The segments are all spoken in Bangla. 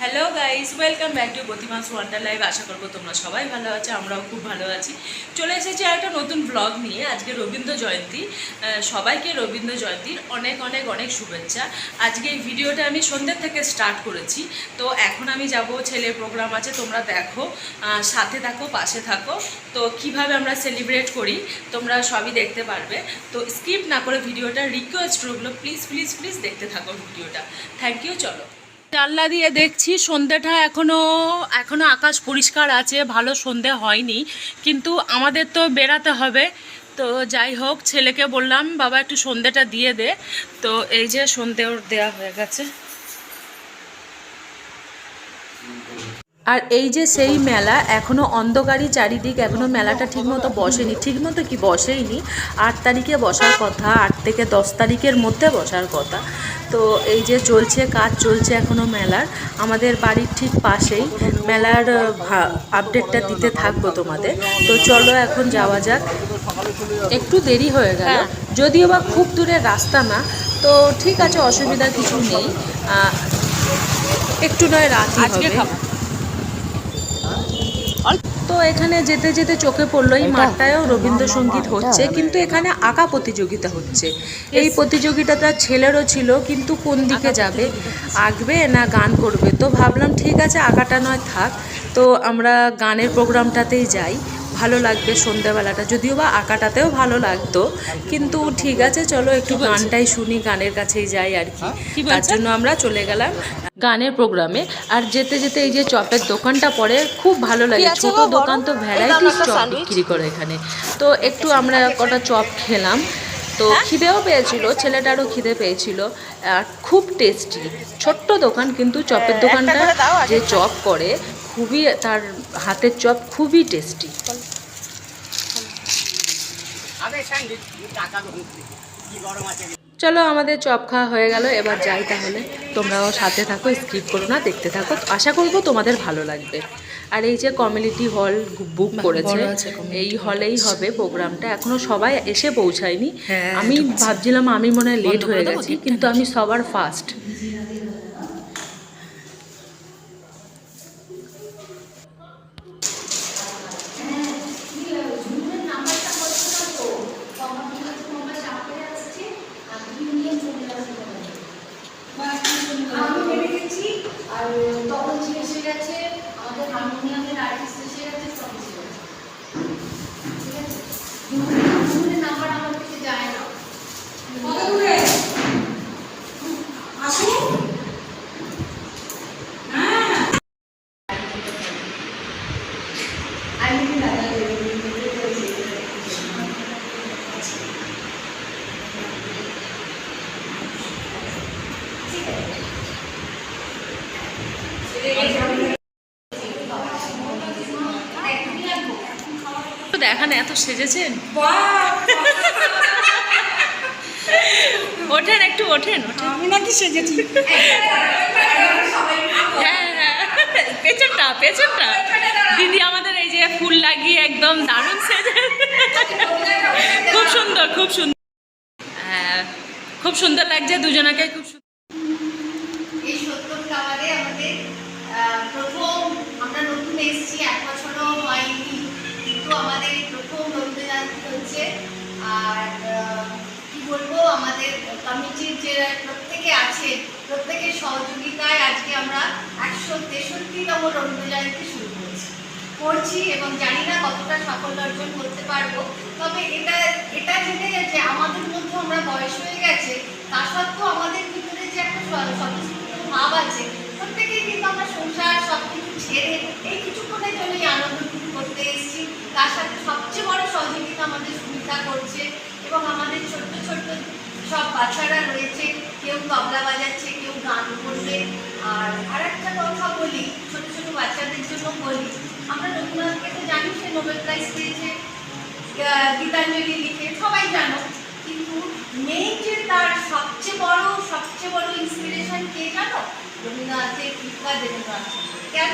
Hello guys welcome back to প্রতিমাস wonder live আশা করব তোমরা সবাই ভালো আছো, আমরাও খুব ভালো আছি। চলে এসেছি একটা নতুন ব্লগ নিয়ে। আজকে রবীন্দ্র জয়ন্তী। সবাইকে রবীন্দ্র জয়ন্তীর অনেক অনেক অনেক শুভেচ্ছা। আজকে এই ভিডিওটা আমি সন্ধ্যে থেকে স্টার্ট করেছি। তো এখন আমি যাব, ছেলের প্রোগ্রাম আছে, তোমরা দেখো। সাথে থাকো, পাশে থাকো। তো কীভাবে আমরা সেলিব্রেট করি, তোমরা সবই দেখতে পারবে। তো স্কিপ না করে ভিডিওটা রিকোয়েস্ট রইল। প্লিজ প্লিজ প্লিজ দেখতে থাকো ভিডিওটা। থ্যাংক ইউ চলো। জানলা দিয়ে দেখছি, সন্ধ্যেটা এখনও এখনও আকাশ পরিষ্কার আছে, ভালো সন্ধে হয়নি। কিন্তু আমাদের তো বেরাতে হবে। তো যাই হোক, ছেলেকে বললাম, বাবা, একটু সন্ধেটা দিয়ে দে। তো এই যে সন্ধে ওর দেওয়া হয়ে গেছে। আর এই যে সেই মেলা এখনও অন্ধকারই চারিদিক এখনও মেলাটা ঠিকমতো বসেনি। ঠিকমতো কি বসেইনি? আট তারিখে বসার কথা আট থেকে দশ তারিখের মধ্যে বসার কথা। তো এই যে চলছে কাজ চলছে এখনও মেলার। আমাদের বাড়ির ঠিক পাশেই মেলার আপডেটটা দিতে থাকব তোমাদের। তো চলো এখন যাওয়া যাক। একটু দেরি হয়ে গেল। যদিও বা খুব দূরের রাস্তা না তো ঠিক আছে অসুবিধা কিছু নেই। একটু নয় রাত আজকে খাব। তো এখানে যেতে যেতে চোখে পড়ল এই মাঠটায়ও রবীন্দ্রসঙ্গীত হচ্ছে কিন্তু এখানে আঁকা প্রতিযোগিতা হচ্ছে। এই প্রতিযোগিতাটা ছেলেরও ছিল কিন্তু কোন দিকে যাবে আঁকবে না গান করবে? তো ভাবলাম ঠিক আছে আঁকাটা নয় থাক। তো আমরা গানের প্রোগ্রামটাতেই যাই। ভালো লাগবে সন্ধ্যাবেলাটা। যদিও বা আঁকাটাতেও ভালো লাগতো কিন্তু ঠিক আছে চলো একটু গানটাই শুনি গানের কাছেই যাই আর কি। কি তার জন্য আমরা চলে গেলাম গানের প্রোগ্রামে। আর যেতে যেতে এই যে চপের দোকানটা পড়ে খুব ভালো লাগে। ছোট দোকান তো একটা চপ বিক্রি করে এখানে। তো একটু আমরা কটা চপ খেলাম। তো হ্যাঁ? খিদেও পেয়েছিল ছেলেটারও খিদে পেয়েছিল। আর খুব টেস্টি। ছোট্ট দোকান কিন্তু চপের হ্যাঁ, দোকানটা। যে চপ করে খুবই তার হাতের চপ খুবই টেস্টি চলো আমাদের চপ খাওয়া হয়ে গেল এবার যাই তাহলে। তোমরাও সাথে থাকো স্কিপ করো না দেখতে থাকো। আশা করব তোমাদের ভালো লাগবে। আর এই যে কমিউনিটি হল বুক করেছে এই হলেই হবে প্রোগ্রামটা এখনও সবাই এসে পৌঁছায়নি। হ্যাঁ, আমি ভাবছিলাম আমি মনে হয় লেট হয়ে গেছি কিন্তু আমি সবার ফার্স্ট আমি ভেবে গেছি আর তখন যে এসে গেছে আমাদের হারমোনিয়ামের আর্টিস্ট সে গেছে সব ঠিক আছে দুজনের নাম্বার আমার থেকে যায় না আমি কিন্তু দাদা দেখান এত সেজেছেন? ওঠেন একটু ওঠেন ওঠেন। আমি নাকি সেজেছি। হ্যাঁ হ্যাঁ। পেছনটা পেছনটা। দিদি আমাদের এই যে ফুল লাগিয়ে একদম দারুণ সেজে খুব সুন্দর খুব সুন্দর। হ্যাঁ খুব সুন্দর লাগছে দুজনাকে খুব সুন্দর এই সত্তর টাওয়ারে আমাদের আহ, প্রথম আমরা নতুন এসেছি এক বছরও হয়নি কিন্তু আমাদের এই প্রথম রবীন্দ্র জয়ন্তী হচ্ছে আর আহ, কি বলব আমাদের কমিটির যে প্রত্যেকে আছে, প্রত্যেকের সহযোগিতায় আজকে আমরা একশো তেষট্টিতম রবীন্দ্র জয়ন্তী শুরু করেছি। করছি এবং জানি না কতটা সাফল্য অর্জন করতে পারব, তবে এটা এটা জেনে যে আমাদের মধ্যে আমরা বয়স হয়ে গেছে, তা সত্ত্বেও আমাদের ভিতরে যে একটা স্বতঃস্ফূর্ত ভাব আছে, প্রত্যেকেই কিন্তু আমরা সংসার সব কিছু ছেড়ে এই কিছুক্ষণের জন্যই আনন্দটুকু করতে এসেছি। তার সাথে সবচেয়ে বড় সহযোগিতা আমাদের সুবিধা করছে এবং আমাদের ছোট্ট ছোট্ট সব বাচ্চারা রয়েছে, কেউ তবলা বাজাচ্ছে, কেউ গান করবে। আর আর একটা কথা বলি, ছোট ছোট বাচ্চাদের জন্য বলি। আমরা রবীন্দ্রনাথকে তো জানি, সে নোবেল প্রাইজ পেয়েছে গীতাঞ্জলি লিখে, সবাই জানো। কিন্তু মেইন যে তার সবচেয়ে বড় সবচেয়ে বড় ইন্সপিরেশন কে জানো? রবীন্দ্রনাথের কৃপা দেবেন্দ্রনাথ কেন?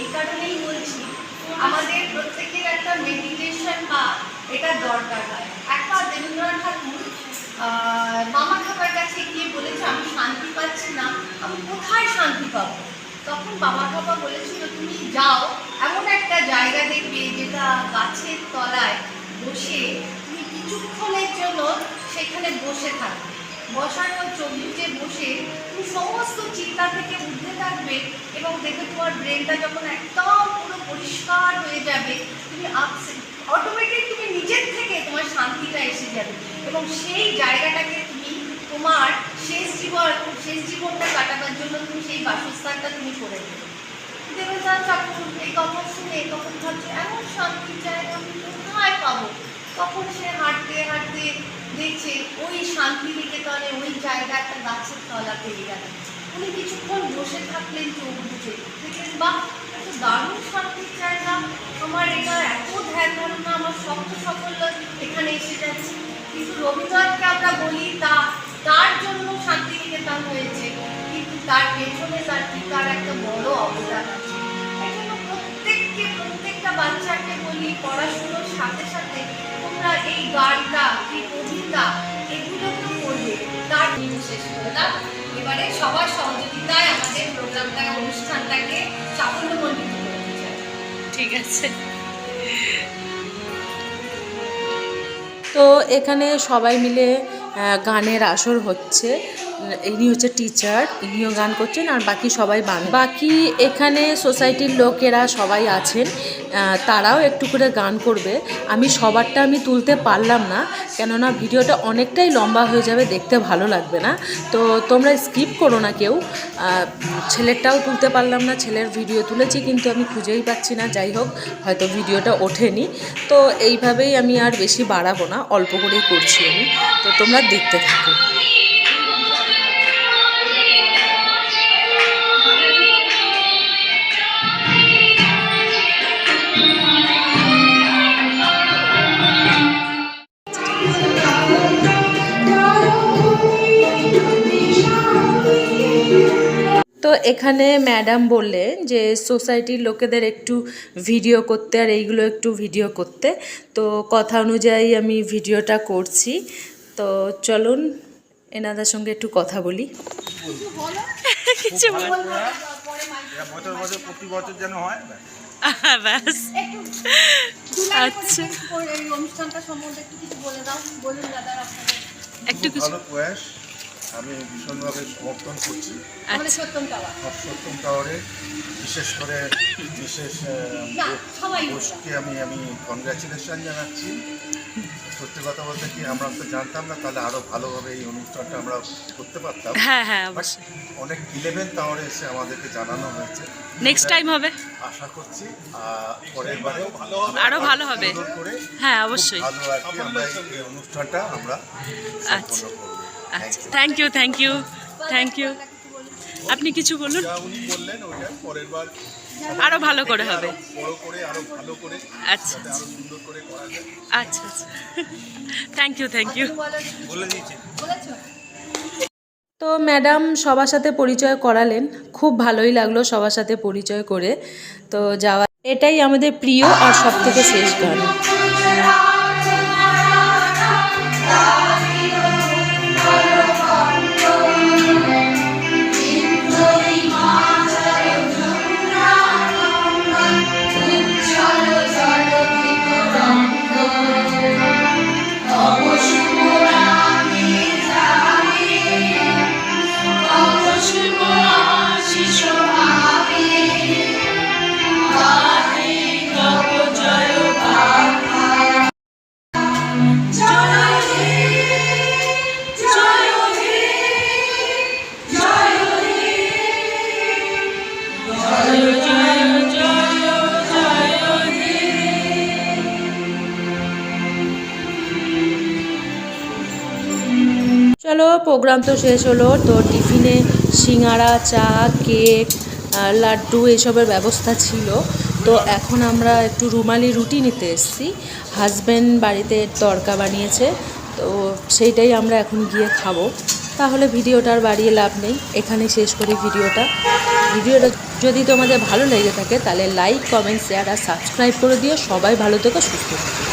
এই কারণেই বলছি, আমাদের প্রত্যেকের একটা মেডিটেশন বা এটা দরকার হয়। একটা দেবেন্দ্রনাথ ঠাকুর মামা কাকার কাছে গিয়ে বলেছে, আমি শান্তি পাচ্ছি না, আমি কোথায় শান্তি পাবো? তখন বাবা বাবা বলেছিল, তুমি যাও, এমন একটা জায়গা দেখবে যেটা গাছের তলায় বসে তুমি কিছুক্ষণের জন্য সেখানে বসে থাকবে। চোখ বুজে বসে তুমি সমস্ত চিন্তা থেকে উঠতে থাকবে এবং দেখবে তোমার ব্রেনটা যখন একদম পুরো পরিষ্কার হয়ে যাবে, তুমি অটোমেটিক তুমি নিজের থেকে তোমার শান্তিটা এসে যাবে এবং সেই জায়গাটাকে তুমি তোমার শেষ জীবন, শেষ জীবনটা কাটাবার জন্য তুমি সেই বাসস্থানটা তুমি করে দেবে দেবেন্দ্রনাথ ঠাকুর, এই কথা শুনে তখন ভাবছে, এমন শান্তির জায়গা আমি কোথায় পাবো? তখন সে হাঁটতে হাঁটতে দেখছে ওই শান্তি নিকেতনে ওই জায়গা একটা গাছের তলা পেয়ে গেল। উনি কিছুক্ষণ বসে থাকলেন চোখ বুঝে দেখলেন বা এত দারুণ শান্তির জায়গা। আমার এটা এত ধ্যান ধারণা, আমার শক্ত সাফল্য এখানে এসে যাচ্ছে। কিন্তু রবীন্দ্রনাথকে আমরা বলি তা তার জন্য শান্তিনিকেতন হয়েছে। কিন্তু তার পেছনে তার পিতার একটা বড় অবদান আছে। বাচ্চাকে বলি পড়াশুনোর সাথে সাথে তোমরা এই গানটা এই কবিতা এগুলো তো পড়বে। তার দিন শেষ করলাম এবারে সবার সহযোগিতায় আমাদের প্রোগ্রামটা অনুষ্ঠানটাকে সাফল্যমণ্ডিত করতে চাই। ঠিক আছে। তো এখানে সবাই মিলে গানের আসর হচ্ছে। ইনি হচ্ছে টিচার ইনিও গান করছেন আর বাকি সবাই বান। বাকি এখানে সোসাইটির লোকেরা সবাই আছেন তারাও একটু করে গান করবে। আমি সবারটা আমি তুলতে পারলাম না, কেননা ভিডিওটা অনেকটাই লম্বা হয়ে যাবে, দেখতে ভালো লাগবে না। তো তোমরা স্কিপ করো না কেউ। ছেলেরটাও তুলতে পারলাম না, ছেলের ভিডিও তুলেছি, কিন্তু আমি খুঁজেই পাচ্ছি না। যাই হোক, হয়তো ভিডিওটা ওঠেনি। তো এইভাবেই আমি আর বেশি বাড়াবো না, অল্প করেই করছি আমি। তো তোমরা দেখতে থাকো। এখানে ম্যাডাম বললেন যে সোসাইটির লোকেদের একটু ভিডিও করতে আর এইগুলো একটু ভিডিও করতে। তো কথা অনুযায়ী আমি ভিডিওটা করছি। তো চলুন এনাদের সঙ্গে একটু কথা বলি। কিছু বছর বছর প্রতি বছর যেন হয় ব্যাস। একটু দু লাইন করে আচ্ছা। কিছু অনুষ্ঠানটা সম্বন্ধে একটু কিছু বলে দাও। বলুন দাদা একটু কিছু আমি ভীষণভাবে সমর্থন করছি। আমাদের আচ্ছা। সত্যম সপ্তম টাওয়ারে বিশেষ করে বিশেষ বোসকে আমি আমি কনগ্রাচুলেশন জানাচ্ছি। সত্যি কথা বলতে কি আমরা তো জানতাম না তাহলে আরও ভালোভাবে এই অনুষ্ঠানটা আমরা করতে পারতাম। হ্যাঁ হ্যাঁ অবশ্যই। অনেক ইলেভেন টাওয়ারে এসে আমাদেরকে জানানো হয়েছে। নেক্সট টাইম হবে। আশা করছি পরের বারেও ভালো আরও ভালো হবে। হ্যাঁ অবশ্যই। ভালো আর কি আমরা এই- এই অনুষ্ঠানটা আমরা আচ্ছা। আচ্ছা thank you thank you thank you আপনি কিছু বলুন? যা উনি বললেন ওইটা পরের বার আরও ভালো করে হবে। বড় করে আরও ভালো করে আচ্ছা আরও সুন্দর করে করা যায়। আচ্ছা আচ্ছা। থ্যাংক ইউ থ্যাংক ইউ বলে দিয়েছি। বলেছ তো ম্যাডাম সবার সাথে পরিচয় করালেন। খুব ভালোই লাগল সবার সাথে পরিচয় করে। তো যাওয়া এটাই আমাদের প্রিয় আর সব থেকে শেষ গান। চলো প্রোগ্রাম তো শেষ হলো, তো টিফিনে সিঙ্গারা, চা, কেক লাড্ডু এসবের ব্যবস্থা ছিল। তো এখন আমরা একটু রুমালি রুটি নিতে এসেছি। হাজব্যান্ড বাড়িতে তরকা বানিয়েছে, তো সেইটাই আমরা এখন গিয়ে খাব। তাহলে ভিডিওটা আর বাড়িয়ে লাভ নেই এখানে শেষ করি ভিডিওটা। ভিডিওটা যদি তোমাদের ভালো লেগে থাকে, তাহলে লাইক কমেন্ট শেয়ার আর সাবস্ক্রাইব করে দিও। সবাই ভালো থেকো, সুস্থ থেকো।